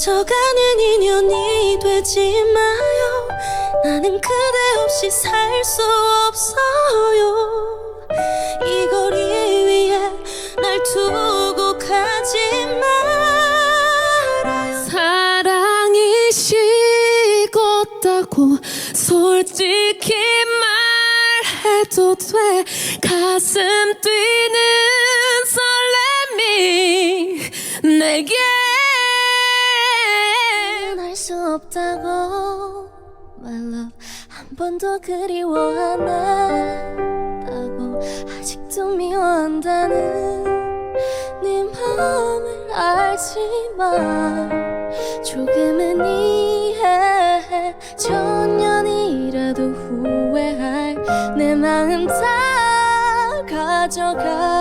스쳐가는 인연이 되지 마요. 나는 그대 없이 살 수 없어요. 이 거리 위에 날 두고 가지 말아요. 사랑이 식었다고 솔직히 말해도 돼. 가슴 뛰는 설렘이 내게 없다고. My love 한 번도 그리워하나다고. 아직도 미워한다는 네 마음을 알지만 조금은 이해해. 천년이라도 후회할 내 마음 다 가져가